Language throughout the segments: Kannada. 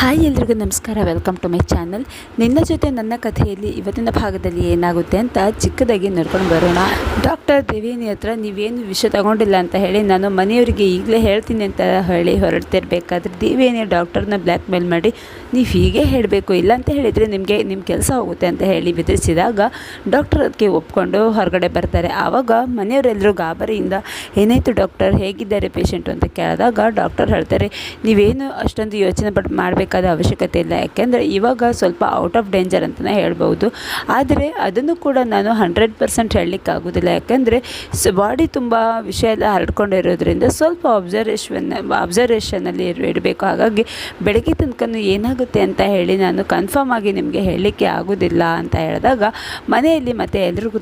ಹಾಯ್ ಎಲ್ರಿಗೂ ನಮಸ್ಕಾರ ವೆಲ್ಕಮ್ ಟು ಮೈ ಚಾನಲ್ ನಿನ್ನ ಜೊತೆ ನನ್ನ ಕಥೆಯಲ್ಲಿ ಇವತ್ತಿನ ಭಾಗದಲ್ಲಿ ಏನಾಗುತ್ತೆ ಅಂತ ಚಿಕ್ಕದಾಗಿ ನೋಡ್ಕೊಂಡು ಬರೋಣ. ಡಾಕ್ಟರ್ ದೇವೇನಿ ಹತ್ರ ನೀವೇನು ವಿಷಯ ತಗೊಂಡಿಲ್ಲ ಅಂತ ಹೇಳಿ ನಾನು ಮನೆಯವರಿಗೆ ಈಗಲೇ ಹೇಳ್ತೀನಿ ಅಂತ ಹೇಳಿ ಹೊರಡ್ತಿರ್ಬೇಕಾದ್ರೆ ದೇವಿನಿ ಡಾಕ್ಟರ್ನ ಬ್ಲ್ಯಾಕ್ ಮೇಲ್ ಮಾಡಿ, ನೀವು ಹೀಗೆ ಹೇಳಬೇಕು, ಇಲ್ಲ ಅಂತ ಹೇಳಿದರೆ ನಿಮಗೆ ನಿಮ್ಮ ಕೆಲಸ ಹೋಗುತ್ತೆ ಅಂತ ಹೇಳಿ ಬೆದರಿಸಿದಾಗ ಡಾಕ್ಟರ್ ಅದಕ್ಕೆ ಒಪ್ಕೊಂಡು ಹೊರಗಡೆ ಬರ್ತಾರೆ. ಆವಾಗ ಮನೆಯವರೆಲ್ಲರೂ ಗಾಬರಿಯಿಂದ, ಏನಾಯಿತು ಡಾಕ್ಟರ್ ಹೇಗಿದ್ದಾರೆ ಪೇಷಂಟು ಅಂತ ಕೇಳಿದಾಗ ಡಾಕ್ಟರ್ ಹೇಳ್ತಾರೆ, ನೀವೇನು ಅಷ್ಟೊಂದು ಯೋಚನೆ ಪಟ್ಟು ಮಾಡಬೇಕಾದ ಅವಶ್ಯಕತೆ ಇಲ್ಲ. ಯಾಕೆಂದರೆ ಇವಾಗ ಸ್ವಲ್ಪ ಔಟ್ ಆಫ್ ಡೇಂಜರ್ ಅಂತಲೇ ಹೇಳ್ಬೋದು ಆದರೆ ಅದನ್ನು ಕೂಡ ನಾನು ಹಂಡ್ರೆಡ್ ಪರ್ಸೆಂಟ್ ಹೇಳಲಿಕ್ಕಾಗೋದಿಲ್ಲ. ಯಾಕೆಂದರೆ ಬಾಡಿ ತುಂಬ ವಿಷಯ ಎಲ್ಲ ಹರಡ್ಕೊಂಡಿರೋದ್ರಿಂದ ಸ್ವಲ್ಪ ಅಬ್ಸರ್ವೇಷನ್ ಅಬ್ಸರ್ವೇಷನಲ್ಲಿ ಇಡಬೇಕು. ಹಾಗಾಗಿ ಬೆಳಗ್ಗೆ ತನಕ ಏನಾಗುತ್ತೆ ಅಂತ ಹೇಳಿ ನಾನು ಕನ್ಫರ್ಮ್ ಆಗಿ ನಿಮಗೆ ಹೇಳಲಿಕ್ಕೆ ಆಗೋದಿಲ್ಲ ಅಂತ ಹೇಳಿದಾಗ ಮನೆಯಲ್ಲಿ ಮತ್ತೆ ಎಲ್ರಿಗೂ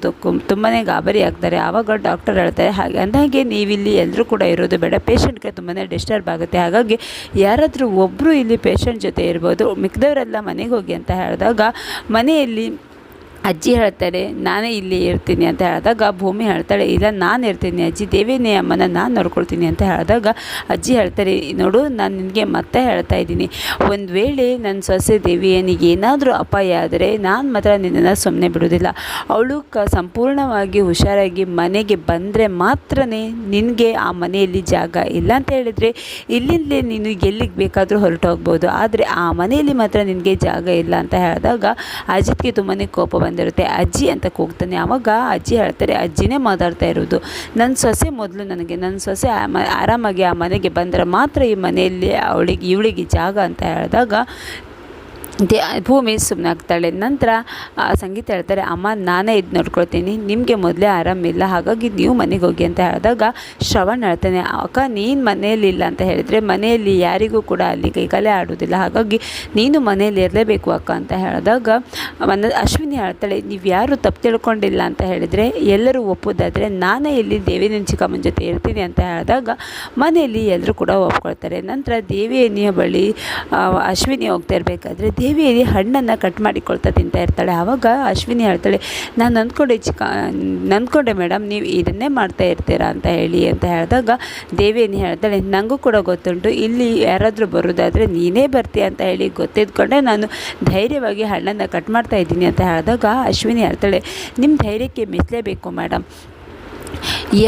ತುಂಬಾ ಗಾಬರಿ ಆಗ್ತಾರೆ. ಆವಾಗ ಡಾಕ್ಟರ್ ಹೇಳ್ತಾರೆ, ಹಾಗೆ, ಅಂದಾಗೆ ನೀವಿಲ್ಲಿ ಎಲ್ಲರೂ ಕೂಡ ಇರೋದು ಬೇಡ. ಪೇಷಂಟ್ಗೆ ತುಂಬಾ ಡಿಸ್ಟರ್ಬ್ ಆಗುತ್ತೆ. ಹಾಗಾಗಿ ಯಾರಾದರೂ ಒಬ್ಬರು ಇಲ್ಲಿ ಪೇಷಂಟ್ ಜೊತೆ ಇರ್ಬೋದು. ಮಿಕ್ದವರೆಲ್ಲ ಮನೆಗೆ ಹೋಗಿ ಅಂತ ಹೇಳಿದಾಗ ಮನೆಯಲ್ಲಿ ಅಜ್ಜಿ ಹೇಳ್ತಾರೆ, ನಾನೇ ಇಲ್ಲಿ ಇರ್ತೀನಿ ಅಂತ ಹೇಳಿದಾಗ ಭೂಮಿ ಹೇಳ್ತಾಳೆ, ಇಲ್ಲ, ನಾನು ಇರ್ತೀನಿ ಅಜ್ಜಿ, ದೇವಿನೇ ಅಮ್ಮನ ನಾನು ನೋಡ್ಕೊಳ್ತೀನಿ ಅಂತ ಹೇಳಿದಾಗ ಅಜ್ಜಿ ಹೇಳ್ತಾರೆ, ನೋಡು, ನಾನು ನಿನಗೆ ಮತ್ತೆ ಹೇಳ್ತಾ ಇದ್ದೀನಿ. ಒಂದು ವೇಳೆ ನನ್ನ ಸೊಸೆ ದೇವಿಯನಿಗೆ ಏನಾದರೂ ಅಪಾಯ ಆದರೆ ನಾನು ಮಾತ್ರ ನಿನ್ನನ್ನು ಸುಮ್ಮನೆ ಬಿಡೋದಿಲ್ಲ ಅವಳು ಕ, ಸಂಪೂರ್ಣವಾಗಿ ಹುಷಾರಾಗಿ ಮನೆಗೆ ಬಂದರೆ ಮಾತ್ರ ನಿನಗೆ ಆ ಮನೆಯಲ್ಲಿ ಜಾಗ ಇಲ್ಲ ಅಂತ ಹೇಳಿದರೆ, ಇಲ್ಲಿಂದಲೇ ನೀನು ಎಲ್ಲಿಗೆ ಬೇಕಾದರೂ ಹೊರಟು ಹೋಗ್ಬೋದು ಆದರೆ ಆ ಮನೆಯಲ್ಲಿ ಮಾತ್ರ ನಿನಗೆ ಜಾಗ ಇಲ್ಲ ಅಂತ ಹೇಳಿದಾಗ ಅಜಿತ್ಗೆ ತುಂಬಾ ಕೋಪ ಬಂದಿರುತ್ತೆ. ಅಜ್ಜಿ ಅಂತ ಕೂಗ್ತಾನೆ. ಆವಾಗ ಅಜ್ಜಿ ಹೇಳ್ತಾರೆ, ಅಜ್ಜಿನೇ ಮಾತಾಡ್ತಾ ಇರೋದು. ನನ್ನ ಸೊಸೆ ಮೊದಲು ನನಗೆ ನನ್ನ ಸೊಸೆ ಆರಾಮಾಗಿ ಆ ಮನೆಗೆ ಬಂದರೆ ಮಾತ್ರ ಈ ಮನೆಯಲ್ಲಿ ಅವಳಿಗೆ, ಇವಳಿಗೆ ಜಾಗ ಅಂತ ಹೇಳಿದಾಗ ದೇ, ಭೂಮಿ ಸುಮ್ಮನೆ ಆಗ್ತಾಳೆ. ನಂತರ ಸಂಗೀತ ಹೇಳ್ತಾರೆ, ಅಮ್ಮ, ನಾನೇ ಇದು ನೋಡ್ಕೊಳ್ತೀನಿ. ನಿಮಗೆ ಮೊದಲೇ ಆರಾಮಿಲ್ಲ ಹಾಗಾಗಿ ನೀವು ಮನೆಗೆ ಹೋಗಿ ಅಂತ ಹೇಳಿದಾಗ ಶ್ರವಣ್ ಹೇಳ್ತಾನೆ, ಅಕ್ಕ, ನೀನು ಮನೆಯಲ್ಲಿ ಇಲ್ಲ ಅಂತ ಹೇಳಿದರೆ, ಮನೆಯಲ್ಲಿ ಯಾರಿಗೂ ಕೂಡ ಅಲ್ಲಿ ಕೈಕಾಲೇ ಆಡೋದಿಲ್ಲ ಹಾಗಾಗಿ ನೀನು ಮನೆಯಲ್ಲಿ ಇರಲೇಬೇಕು ಅಕ್ಕ ಅಂತ ಹೇಳಿದಾಗ ಮನ ಅಶ್ವಿನಿ ಹೇಳ್ತಾಳೆ, ನೀವು ಯಾರು ತಪ್ಪು ತಿಳ್ಕೊಂಡಿಲ್ಲ ಅಂತ ಹೇಳಿದರೆ, ಎಲ್ಲರೂ ಒಪ್ಪೋದಾದರೆ ನಾನೇ ಇಲ್ಲಿ ದೇವಿನ ಚಿಕ್ಕಮ್ಮನ ಜೊತೆ ಇರ್ತೀನಿ ಅಂತ ಹೇಳಿದಾಗ, ಮನೆಯಲ್ಲಿ ಎಲ್ಲರೂ ಕೂಡ ಒಪ್ಕೊಳ್ತಾರೆ. ನಂತರ ದೇವಿಯನಿಯ ಬಳಿ ಅಶ್ವಿನಿ ಹೋಗ್ತಾ ಇರಬೇಕಾದ್ರೆ ದೇವಿಯಲ್ಲಿ ಹಣ್ಣನ್ನು ಕಟ್ ಮಾಡಿಕೊಳ್ತಾ ತಿಂತಾ ಇರ್ತಾಳೆ. ಆವಾಗ ಅಶ್ವಿನಿ ಹೇಳ್ತಾಳೆ, ನಾನು ಅಂದ್ಕೊಂಡೆ ಚಿಕ್ಕ ನಂದ್ಕೊಂಡೆ ಮೇಡಮ್ ನೀವು ಇದನ್ನೇ ಮಾಡ್ತಾ ಇರ್ತೀರಾ ಅಂತ ಹೇಳಿ ಅಂತ ಹೇಳಿದಾಗ ದೇವಿಯನ್ನು ಹೇಳ್ತಾಳೆ ನನಗೂ ಕೂಡ ಗೊತ್ತುಂಟು, ಇಲ್ಲಿ ಯಾರಾದರೂ ಬರೋದಾದರೆ ನೀನೇ ಬರ್ತೀಯ ಅಂತ ಹೇಳಿ ಗೊತ್ತಿದ್ಕೊಂಡೆ ನಾನು ಧೈರ್ಯವಾಗಿ ಹಣ್ಣನ್ನು ಕಟ್ ಮಾಡ್ತಾ ಇದ್ದೀನಿ ಅಂತ ಹೇಳಿದಾಗ ಅಶ್ವಿನಿ ಹೇಳ್ತಾಳೆ ನಿಮ್ಮ ಧೈರ್ಯಕ್ಕೆ ಮೆಚ್ಚಲೇಬೇಕು ಮೇಡಮ್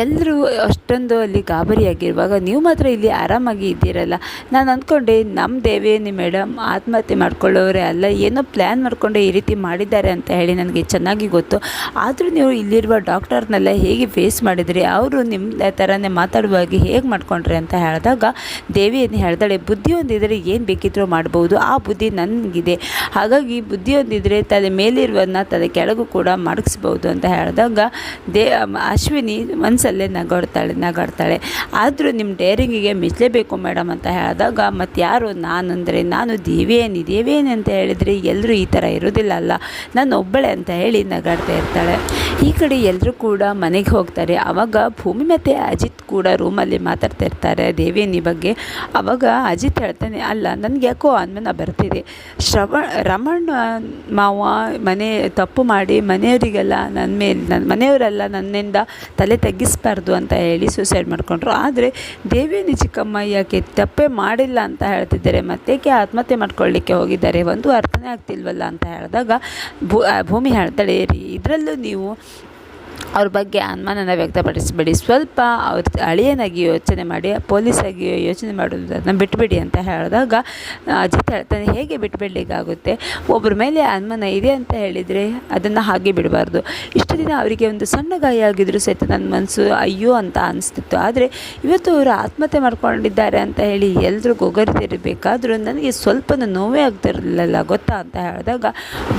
ಎಲ್ಲರೂ ಅಷ್ಟೊಂದು ಅಲ್ಲಿ ಗಾಬರಿಯಾಗಿರುವಾಗ ನೀವು ಮಾತ್ರ ಇಲ್ಲಿ ಆರಾಮಾಗಿ ಇದ್ದೀರಲ್ಲ? ನಾನು ಅಂದ್ಕೊಂಡೆ ನಮ್ಮ ದೇವೇನಿ ಮೇಡಮ್ ಆತ್ಮಹತ್ಯೆ ಮಾಡ್ಕೊಳ್ಳೋರೆ ಅಲ್ಲ, ಏನೋ ಪ್ಲ್ಯಾನ್ ಮಾಡಿಕೊಂಡೆ ಈ ರೀತಿ ಮಾಡಿದ್ದಾರೆ ಅಂತ ಹೇಳಿ ನನಗೆ ಚೆನ್ನಾಗಿ ಗೊತ್ತು. ಆದರೂ ನೀವು ಇಲ್ಲಿರುವ ಡಾಕ್ಟರ್ನೆಲ್ಲ ಹೇಗೆ ಫೇಸ್ ಮಾಡಿದ್ರಿ? ಅವರು ನಿಮ್ಮ ಥರನೇ ಮಾತಾಡುವಾಗ ಹೇಗೆ ಮಾಡ್ಕೊಂಡ್ರಿ ಅಂತ ಹೇಳಿದಾಗ ದೇವಿಯನ್ನು ಹೇಳ್ದಾಳೆ ಬುದ್ಧಿ ಒಂದಿದ್ರೆ ಏನು ಬೇಕಿದ್ರೂ ಮಾಡ್ಬೋದು, ಆ ಬುದ್ಧಿ ನನಗಿದೆ. ಹಾಗಾಗಿ ಬುದ್ಧಿ ಒಂದಿದ್ರೆ ತಲೆ ಮೇಲಿರುವನ್ನ ತಲೆ ಕೆಳಗೂ ಕೂಡ ಮಡಗಿಸ್ಬೋದು ಅಂತ ಹೇಳಿದಾಗ, ದೇ ಅಶ್ವಿನಿ ಮನಸ್ಸಲ್ಲೇ ನಗಾಡ್ತಾಳೆ ನಗಾಡ್ತಾಳೆ. ಆದರೂ ನಿಮ್ಮ ಡೇರಿಂಗಿಗೆ ಮೆಚ್ಚಲೇಬೇಕು ಮೇಡಮ್ ಅಂತ ಹೇಳಿದಾಗ ಮತ್ತು ಯಾರು ನಾನಂದರೆ, ನಾನು ದೇವೇನಿ ದೇವೇನಿ ಅಂತ ಹೇಳಿದರೆ ಎಲ್ಲರೂ ಈ ಥರ ಇರೋದಿಲ್ಲ ಅಲ್ಲ. ನಾನು ಒಬ್ಬಳೆ ಅಂತ ಹೇಳಿ ನಗಾಡ್ತಾ ಇರ್ತಾಳೆ. ಈ ಕಡೆ ಎಲ್ಲರೂ ಕೂಡ ಮನೆಗೆ ಹೋಗ್ತಾರೆ. ಆವಾಗ ಭೂಮಿ ಮತ್ತು ಅಜಿತ್ ಕೂಡ ರೂಮಲ್ಲಿ ಮಾತಾಡ್ತಾ ಇರ್ತಾರೆ ದೇವೇನಿ ಬಗ್ಗೆ. ಆವಾಗ ಅಜಿತ್ ಹೇಳ್ತಾನೆ, ಅಲ್ಲ, ನನಗೆ ಯಾಕೋ ಅನುಮಾನ ಬರ್ತಿದೆ. ಶ್ರವಣ್ ರಮಣ್ಣ ಮಾವ ಮನೆ ತಪ್ಪು ಮಾಡಿ ಮನೆಯವರಿಗೆಲ್ಲ ನನ್ನ ಮೇಲೆ ನನ್ನ ಮನೆಯವರೆಲ್ಲ ನನ್ನಿಂದ ತಲೆ ತೆಗಿಸ್ಬಾರ್ದು ಅಂತ ಹೇಳಿ ಸೂಸೈಡ್ ಮಾಡಿಕೊಂಡ್ರು. ಆದರೆ ದೇವೇನಿ ಚಿಕ್ಕಮ್ಮ ಯಾಕೆ ತಪ್ಪೇ ಮಾಡಿಲ್ಲ ಅಂತ ಹೇಳ್ತಿದ್ದಾರೆ. ಮತ್ತೇಕೆ ಆತ್ಮಹತ್ಯೆ ಮಾಡ್ಕೊಳ್ಳಿಕ್ಕೆ ಹೋಗಿದ್ದಾರೆ? ಒಂದು ಅರ್ಥನೇ ಆಗ್ತಿಲ್ವಲ್ಲ ಅಂತ ಹೇಳಿದಾಗ ಭೂಮಿ ಹೇಳ್ತಾಳೆ, ರೀ, ಇದರಲ್ಲೂ ನೀವು ಅವ್ರ ಬಗ್ಗೆ ಅನುಮಾನನ ವ್ಯಕ್ತಪಡಿಸಬೇಡಿ. ಸ್ವಲ್ಪ ಅವ್ರ ಅಳಿಯನಾಗಿ ಯೋಚನೆ ಮಾಡಿ ಪೊಲೀಸಾಗಿಯೋ ಯೋಚನೆ ಮಾಡುವುದನ್ನು ಬಿಟ್ಬಿಡಿ ಅಂತ ಹೇಳಿದಾಗ ಅಜಿತ್ ಹೇಳ್ತಾನೆ, ಹೇಗೆ ಬಿಟ್ಬಿಡ್ಲಿಕ್ಕಾಗುತ್ತೆ? ಒಬ್ಬರ ಮೇಲೆ ಅನುಮಾನ ಇದೆ ಅಂತ ಹೇಳಿದರೆ ಅದನ್ನು ಹಾಗೆ ಬಿಡಬಾರ್ದು. ಇಷ್ಟು ದಿನ ಅವರಿಗೆ ಒಂದು ಸಣ್ಣ ಗಾಯ ಆಗಿದ್ದರೂ ಸಹಿತ ನನ್ನ ಮನಸ್ಸು ಅಯ್ಯೋ ಅಂತ ಅನಿಸ್ತಿತ್ತು. ಆದರೆ ಇವತ್ತು ಅವರು ಆತ್ಮಹತ್ಯೆ ಮಾಡ್ಕೊಂಡಿದ್ದಾರೆ ಅಂತ ಹೇಳಿ ಎಲ್ಲರೂ ಗೊಗರಿತಿರಬೇಕಾದ್ರೂ ನನಗೆ ಸ್ವಲ್ಪ ನೋವೇ ಆಗ್ತಿರಲಿಲ್ಲ ಗೊತ್ತಾ? ಅಂತ ಹೇಳಿದಾಗ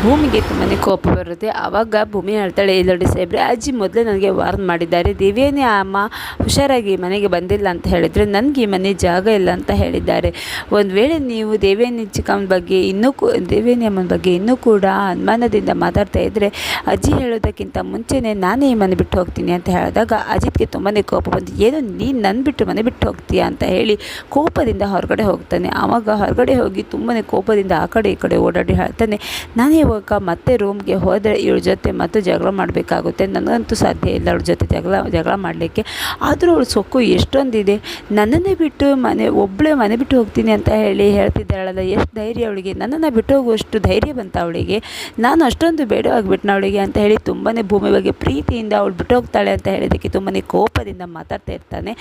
ಭೂಮಿಗೆ ತುಂಬಾ ಕೋಪ ಬರುತ್ತೆ. ಆವಾಗ ಭೂಮಿ ಹೇಳ್ತಾಳೆ ಇಲ್ಲಡಿ ಸಾಹೇಬ್ರೆ ಅಜ್ಜಿ ಮೊದಲೇ ನನಗೆ ವಾರ್ನ್ ಮಾಡಿದ್ದಾರೆ, ದಿವ್ಯಾನಿ ಅಮ್ಮ, ಹುಷಾರಾಗಿ ಮನೆಗೆ ಬಂದಿಲ್ಲ ಅಂತ ಹೇಳಿದರೆ ನನಗೆ ಈ ಮನೆ ಜಾಗ ಇಲ್ಲ ಅಂತ ಹೇಳಿದ್ದಾರೆ. ಒಂದು ವೇಳೆ ನೀವು ದೇವೇನಿ ಚಿಕ್ಕಮ್ಮನ ಬಗ್ಗೆ ಇನ್ನೂ ಕೂ ದೇವೇನಿ ಅಮ್ಮನ ಬಗ್ಗೆ ಇನ್ನೂ ಕೂಡ ಅನುಮಾನದಿಂದ ಮಾತಾಡ್ತಾ ಇದ್ದರೆ ಅಜ್ಜಿ ಹೇಳೋದಕ್ಕಿಂತ ಮುಂಚೆನೇ ನಾನೇ ಈ ಮನೆ ಬಿಟ್ಟು ಹೋಗ್ತೀನಿ ಅಂತ ಹೇಳಿದಾಗ ಅಜಿತ್ಗೆ ತುಂಬಾ ಕೋಪ ಬಂದು ಏನು ನೀನು ನನ್ನ ಬಿಟ್ಟು ಮನೆ ಬಿಟ್ಟು ಹೋಗ್ತೀಯಾ? ಅಂತ ಹೇಳಿ ಕೋಪದಿಂದ ಹೊರಗಡೆ ಹೋಗ್ತಾನೆ. ಆವಾಗ ಹೊರಗಡೆ ಹೋಗಿ ತುಂಬಾ ಕೋಪದಿಂದ ಆ ಕಡೆ ಈ ಕಡೆ ಓಡಾಡಿ ಹೇಳ್ತಾನೆ, ನಾನು ಇವಾಗ ಮತ್ತೆ ರೂಮ್ಗೆ ಹೋದರೆ ಇವಳ ಜೊತೆ ಮತ್ತೆ ಜಗಳ ಮಾಡಬೇಕಾಗುತ್ತೆ. ನನಗಂತೂ ಯಾವತ್ತೂ ಸಾಧ್ಯ ಇಲ್ಲ ಅವ್ಳ ಜೊತೆ ಜಗಳ ಜಗಳ ಮಾಡಲಿಕ್ಕೆ. ಆದರೂ ಅವಳು ಸೊಕ್ಕು ಎಷ್ಟೊಂದಿದೆ. ನನ್ನನ್ನೇ ಬಿಟ್ಟು ಮನೆ ಒಬ್ಬಳೇ ಮನೆ ಬಿಟ್ಟು ಹೋಗ್ತೀನಿ ಅಂತ ಹೇಳಿ ಹೇಳ್ತಿದ್ದಾಳಲ್ಲ, ಎಷ್ಟು ಧೈರ್ಯ ಅವಳಿಗೆ. ನನ್ನನ್ನು ಬಿಟ್ಟು ಹೋಗುವಷ್ಟು ಧೈರ್ಯ ಬಂತ ಅವಳಿಗೆ. ನಾನು ಅಷ್ಟೊಂದು ಬೇಡವಾಗಿಬಿಟ್ನ ಅವಳಿಗೆ ಅಂತ ಹೇಳಿ ತುಂಬಾ ಭೂಮಿ ಬಗ್ಗೆ ಪ್ರೀತಿಯಿಂದ ಅವಳು ಬಿಟ್ಟು ಹೋಗ್ತಾಳೆ ಅಂತ ಹೇಳಿದ್ದಕ್ಕೆ ತುಂಬಾ ಕೋಪದಿಂದ ಮಾತಾಡ್ತಾ ಇರ್ತಾನೆ.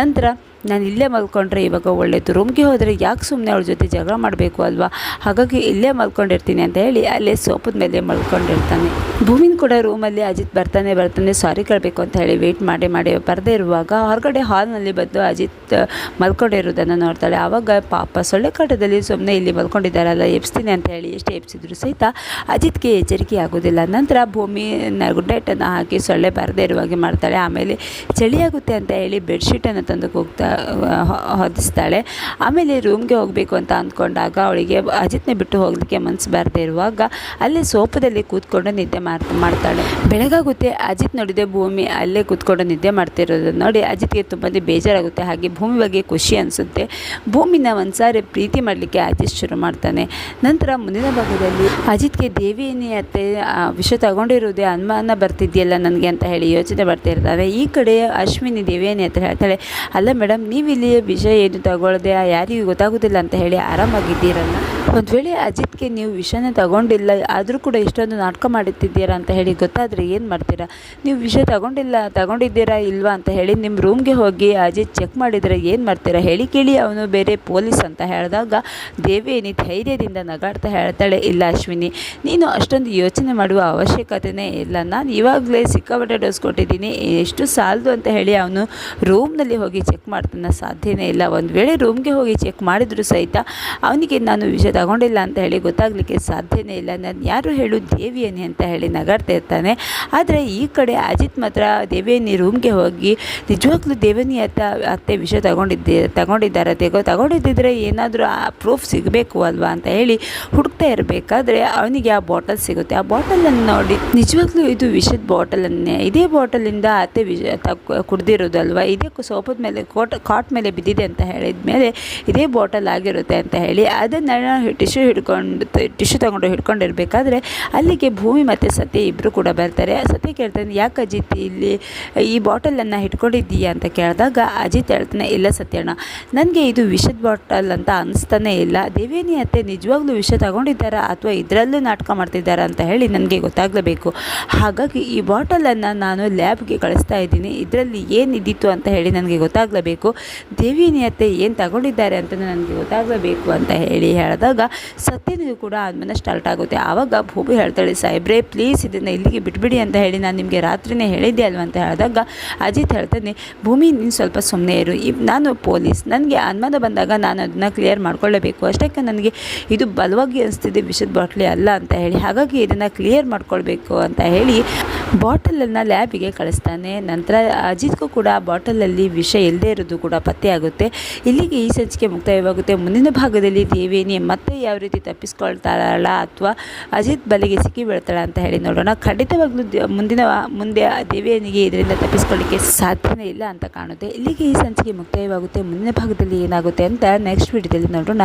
ನಂತರ ನಾನು ಇಲ್ಲೇ ಮಲ್ಕೊಂಡ್ರೆ ಇವಾಗ ಒಳ್ಳೆಯದು ರೂಮ್ಗೆ ಹೋದರೆ ಯಾಕೆ ಸುಮ್ಮನೆ ಅವಳ ಜೊತೆ ಜಗಳ ಮಾಡಬೇಕು ಅಲ್ವಾ? ಹಾಗಾಗಿ ಇಲ್ಲೇ ಮಲ್ಕೊಂಡಿರ್ತೀನಿ ಅಂತ ಹೇಳಿ ಅಲ್ಲೇ ಸೋಪದ ಮೇಲೆ ಮಲ್ಕೊಂಡಿರ್ತಾನೆ. ಭೂಮಿನ ಕೂಡ ರೂಮಲ್ಲಿ ಅಜಿತ್ ಬರ್ತಾನೆ ಬರ್ತಾನೆ ಸಾರಿ ಕೇಳಬೇಕು ಅಂತ ಹೇಳಿ ವೆಯ್ಟ್ ಮಾಡಿ ಮಾಡಿ ಬರದೇ ಇರುವಾಗ ಹೊರಗಡೆ ಹಾಲ್ನಲ್ಲಿ ಬಂದು ಅಜಿತ್ ಮಲ್ಕೊಂಡಿರೋದನ್ನು ನೋಡ್ತಾಳೆ. ಆವಾಗ ಪಾಪ ಸೊಳ್ಳೆ ಕಾಟದಲ್ಲಿ ಸುಮ್ಮನೆ ಇಲ್ಲಿ ಮಲ್ಕೊಂಡಿದ್ದಾರಲ್ಲ ಎಪ್ಸ್ತೀನಿ ಅಂತ ಹೇಳಿ ಎಷ್ಟು ಎಪ್ಸಿದ್ರು ಸಹಿತ ಅಜಿತ್ಗೆ ಎಚ್ಚರಿಕೆ ಆಗೋದಿಲ್ಲ. ನಂತರ ಭೂಮಿನ ಗುಡ್ ನೈಟನ್ನು ಹಾಕಿ ಸೊಳ್ಳೆ ಬರದೇ ಇರುವಾಗೆ ಮಾಡ್ತಾಳೆ. ಆಮೇಲೆ ಚಳಿಯಾಗುತ್ತೆ ಅಂತ ಹೇಳಿ ಬೆಡ್ಶೀಟನ್ನು ತಂದಕ್ಕೆ ಹೋಗ್ತಾ ಹೊದಿಸ್ತಾಳೆ. ಆಮೇಲೆ ರೂಮ್ಗೆ ಹೋಗಬೇಕು ಅಂತ ಅಂದ್ಕೊಂಡಾಗ ಅವಳಿಗೆ ಅಜಿತ್ನ ಬಿಟ್ಟು ಹೋಗಲಿಕ್ಕೆ ಮನಸ್ಸು ಬರದೇ ಇರುವಾಗ ಅಲ್ಲೇ ಸೋಪದಲ್ಲಿ ಕೂತ್ಕೊಂಡು ನಿದ್ದೆ ಮಾಡ್ತಾ ಮಾಡ್ತಾಳೆ. ಬೆಳಗಾಗುತ್ತೆ ಅಜಿತ್ ನೋಡಿದೆ ಭೂಮಿ ಅಲ್ಲೇ ಕೂತ್ಕೊಂಡು ನಿದ್ದೆ ಮಾಡ್ತಿರೋದನ್ನು ನೋಡಿ ಅಜಿತ್ಗೆ ತುಂಬಾ ಬೇಜಾರಾಗುತ್ತೆ. ಹಾಗೆ ಭೂಮಿ ಬಗ್ಗೆ ಖುಷಿ ಅನಿಸುತ್ತೆ. ಭೂಮಿನ ಒಂದ್ಸಾರಿ ಪ್ರೀತಿ ಮಾಡಲಿಕ್ಕೆ ಅಜಿತ್ ಶುರು ಮಾಡ್ತಾನೆ. ನಂತರ ಮುಂದಿನ ಭಾಗದಲ್ಲಿ ಅಜಿತ್ಗೆ ದೇವಿನಿ ಅತ್ತೆ ವಿಷ ತಗೊಂಡಿರೋದೇ ಅನುಮಾನ ಬರ್ತಿದೆಯಲ್ಲ ನನಗೆ ಅಂತ ಹೇಳಿ ಯೋಚನೆ ಬರ್ತಾ ಇರ್ತಾರೆ ಈ ಕಡೆ ಅಶ್ವಿನಿ ದೇವಿನಿ ಅಂತ ಹೇಳ್ತಾಳೆ, ಅಲ್ಲ ಮೇಡಮ್ ನೀವು ವಿಷಯ ವಿಷ ಏನು ತಗೊಳ್ಳದೆ ಯಾರಿಗೂ ಗೊತ್ತಾಗೋದಿಲ್ಲ ಅಂತ ಹೇಳಿ ಆರಾಮಾಗಿದ್ದೀರಲ್ಲ? ಒಂದು ವೇಳೆ ಅಜಿತ್ಗೆ ನೀವು ವಿಷನ ತಗೊಂಡಿಲ್ಲ, ಆದರೂ ಕೂಡ ಇಷ್ಟೊಂದು ನಾಟಕ ಮಾಡುತ್ತಿದ್ದೀರಾ ಅಂತ ಹೇಳಿ ಗೊತ್ತಾದರೆ ಏನು ಮಾಡ್ತೀರಾ? ನೀವು ವಿಷ ತಗೊಂಡಿಲ್ಲ, ತಗೊಂಡಿದ್ದೀರಾ ಇಲ್ವಾ ಅಂತ ಹೇಳಿ ನಿಮ್ಮ ರೂಮ್ಗೆ ಹೋಗಿ ಅಜಿತ್ ಚೆಕ್ ಮಾಡಿದರೆ ಏನು ಮಾಡ್ತೀರಾ? ಹೇಳಿ ಕೇಳಿ ಅವನು ಬೇರೆ ಪೊಲೀಸ್ ಅಂತ ಹೇಳಿದಾಗ ದೇವೇನಿ ಧೈರ್ಯದಿಂದ ನಗಾಡ್ತಾ ಹೇಳ್ತಾಳೆ, ಇಲ್ಲ ಅಶ್ವಿನಿ, ನೀನು ಅಷ್ಟೊಂದು ಯೋಚನೆ ಮಾಡುವ ಅವಶ್ಯಕತೆಯೇ ಇಲ್ಲ. ನಾನು ಇವಾಗಲೇ ಸಿಕ್ಕಾಪಟ್ಟೆ ಡೋಸ್ ಕೊಟ್ಟಿದ್ದೀನಿ, ಎಷ್ಟು ಸಾಲದು ಅಂತ ಹೇಳಿ ಅವನು ರೂಮ್ನಲ್ಲಿ ಹೋಗಿ ಚೆಕ್ ಮಾಡ್ತಾನೆ ಸಾಧ್ಯನೇ ಇಲ್ಲ. ಒಂದು ವೇಳೆ ರೂಮ್ಗೆ ಹೋಗಿ ಚೆಕ್ ಮಾಡಿದರೂ ಸಹಿತ ಅವನಿಗೆ ನಾನು ವಿಷಯ ತಗೊಂಡಿಲ್ಲ ಅಂತ ಹೇಳಿ ಗೊತ್ತಾಗಲಿಕ್ಕೆ ಸಾಧ್ಯನೇ ಇಲ್ಲ. ನಾನು ಯಾರು ಹೇಳು ದೇವಿಯನಿ ಅಂತ ಹೇಳಿ ನಗಾಡ್ತಾ ಇರ್ತಾನೆ. ಆದರೆ ಈ ಕಡೆ ಅಜಿತ್ ಮಾತ್ರ, ದೇವಿಯನ್ನಿ ರೂಮ್ಗೆ ಹೋಗಿ ನಿಜವಾಗ್ಲೂ ದೇವನಿ ಅತ್ತ, ಅತ್ತೆ ವಿಷಯ ತಗೊಂಡಿದ್ದೆ, ತಗೊಂಡಿದ್ದಾರೆ, ತೆಗೋ, ತಗೊಂಡಿದ್ದಿದ್ರೆ ಏನಾದರೂ, ಆ ಪ್ರೂಫ್ ಸಿಗಬೇಕು ಅಲ್ವಾ ಅಂತ ಹೇಳಿ ಹುಡುಕ್ತಾ ಇರಬೇಕಾದ್ರೆ ಅವನಿಗೆ ಆ ಬಾಟಲ್ ಸಿಗುತ್ತೆ. ಆ ಬಾಟಲನ್ನು ನೋಡಿ, ನಿಜವಾಗ್ಲೂ ಇದು ವಿಷದ ಬಾಟಲನ್ನೇ ಇದೇ ಬಾಟಲಿಂದ ಅತ್ತೆ ವಿಷ ಕುಡ್ದಿರೋದು ಅಲ್ವಾ? ಇದೇ ಸೋಪದ ಮೇಲೆ ಕೋಟ್ ಕಾಟ್ ಮೇಲೆ ಬಿದ್ದಿದೆ ಅಂತ ಹೇಳಿದ ಮೇಲೆ ಇದೇ ಬಾಟಲ್ ಆಗಿರುತ್ತೆ ಅಂತ ಹೇಳಿ ಅದನ್ನು ಟಿಶ್ಯೂ ಹಿಡ್ಕೊಂಡು ಟಿಶ್ಯೂ ತಗೊಂಡು ಹಿಡ್ಕೊಂಡಿರಬೇಕಾದ್ರೆ ಅಲ್ಲಿಗೆ ಭೂಮಿ ಮತ್ತು ಸತ್ಯ ಇಬ್ಬರು ಕೂಡ ಬರ್ತಾರೆ. ಸತ್ಯ ಕೇಳ್ತಾನೆ, ಯಾಕೆ ಅಜಿತ್ ಇಲ್ಲಿ ಈ ಬಾಟಲನ್ನು ಹಿಡ್ಕೊಂಡಿದ್ದೀಯಾ? ಅಂತ ಕೇಳಿದಾಗ, ಅಜಿತ್ ಹೇಳ್ತಾನೆ, ಇಲ್ಲ ಸತ್ಯಣ್ಣ, ನನಗೆ ಇದು ವಿಷದ ಬಾಟಲ್ ಅಂತ ಅನಿಸ್ತಾನೆ ಇಲ್ಲ. ದೇವೇನಿ ಅತ್ತೆ ನಿಜವಾಗ್ಲೂ ವಿಷ ತಗೊಂಡಿದ್ದಾರಾ ಅಥವಾ ಇದರಲ್ಲೂ ನಾಟಕ ಮಾಡ್ತಿದ್ದಾರಾ ಅಂತ ಹೇಳಿ ನನಗೆ ಗೊತ್ತಾಗಲೇಬೇಕು. ಹಾಗಾಗಿ ಈ ಬಾಟಲನ್ನು ನಾನು ಲ್ಯಾಬ್ಗೆ ಕಳಿಸ್ತಾ ಇದ್ದೀನಿ. ಇದರಲ್ಲಿ ಏನಿದ್ದಿತ್ತು ಅಂತ ಹೇಳಿ ನನಗೆ ಗೊತ್ತಾಗಲೇಬೇಕು. ದೇವಿನಿ ಅತ್ತೆ ಏನು ತಗೊಂಡಿದ್ದಾರೆ ಅಂತ ನನಗೆ ಗೊತ್ತಾಗಬೇಕು ಅಂತ ಹೇಳಿ ಹೇಳಿದಾಗ ಸತ್ಯನಿಗೂ ಕೂಡ ಅನುಮಾನ ಸ್ಟಾರ್ಟ್ ಆಗುತ್ತೆ. ಆವಾಗ ಭೂಮಿ ಹೇಳ್ತಾಳೆ, ಸಾಹೇಬ್ರೇ ಪ್ಲೀಸ್ ಇದನ್ನು ಇಲ್ಲಿಗೆ ಬಿಟ್ಬಿಡಿ ಅಂತ ಹೇಳಿ ನಾನು ನಿಮಗೆ ರಾತ್ರಿನೇ ಹೇಳಿದ್ದೆ ಅಲ್ವಾ? ಅಂತ ಹೇಳಿದಾಗ ಅಜಿತ್ ಹೇಳ್ತಾನೆ, ಭೂಮಿ, ನೀನು ಸ್ವಲ್ಪ ಸುಮ್ಮನೆ ಇರು. ಇವ್ ನಾನು ಪೊಲೀಸ್. ನನಗೆ ಅನುಮಾನ ಬಂದಾಗ ನಾನು ಅದನ್ನು ಕ್ಲಿಯರ್ ಮಾಡ್ಕೊಳ್ಳಬೇಕು. ಅಷ್ಟಕ್ಕೆ ನನಗೆ ಇದು ಬಲವಾಗಿ ಅನಿಸ್ತಿದೆ, ವಿಷದ ಬಾಟ್ಲಿ ಅಲ್ಲ ಅಂತ ಹೇಳಿ. ಹಾಗಾಗಿ ಇದನ್ನು ಕ್ಲಿಯರ್ ಮಾಡ್ಕೊಳ್ಬೇಕು ಅಂತ ಹೇಳಿ ಬಾಟಲನ್ನು ಲ್ಯಾಬಿಗೆ ಕಳಿಸ್ತಾನೆ. ನಂತರ ಅಜಿತ್ಗೂ ಕೂಡ ಬಾಟಲಲ್ಲಿ ವಿಷ ಇಲ್ಲದೇ ಇರೋದು ಕೂಡ ಪತ್ತೆಯಾಗುತ್ತೆ ಇಲ್ಲಿಗೆ ಈ ಸಂಚಿಕೆ ಮುಕ್ತಾಯವಾಗುತ್ತೆ. ಮುಂದಿನ ಭಾಗದಲ್ಲಿ ದೇವೇನಿ ಮತ್ತೆ ಯಾವ ರೀತಿ ತಪ್ಪಿಸ್ಕೊಳ್ತಾಳ ಅಥವಾ ಅಜಿತ್ ಬಲೆಗೆ ಸಿಕ್ಕಿ ಬೀಳ್ತಾಳ ಅಂತ ಹೇಳಿ ನೋಡೋಣ. ಖಂಡಿತವಾಗ್ಲೂ ಮುಂದಿನ ಮುಂದೆ ದೇವೇನಿಗೆ ಇದರಿಂದ ತಪ್ಪಿಸ್ಕೊಳ್ಳಿಕ್ಕೆ ಸಾಧ್ಯನೇ ಇಲ್ಲ ಅಂತ ಕಾಣುತ್ತೆ. ಇಲ್ಲಿಗೆ ಈ ಸಂಚಿಕೆ ಮುಕ್ತಾಯವಾಗುತ್ತೆ. ಮುಂದಿನ ಭಾಗದಲ್ಲಿ ಏನಾಗುತ್ತೆ ಅಂತ ನೆಕ್ಸ್ಟ್ ವಿಡಿಯೋದಲ್ಲಿ ನೋಡೋಣ.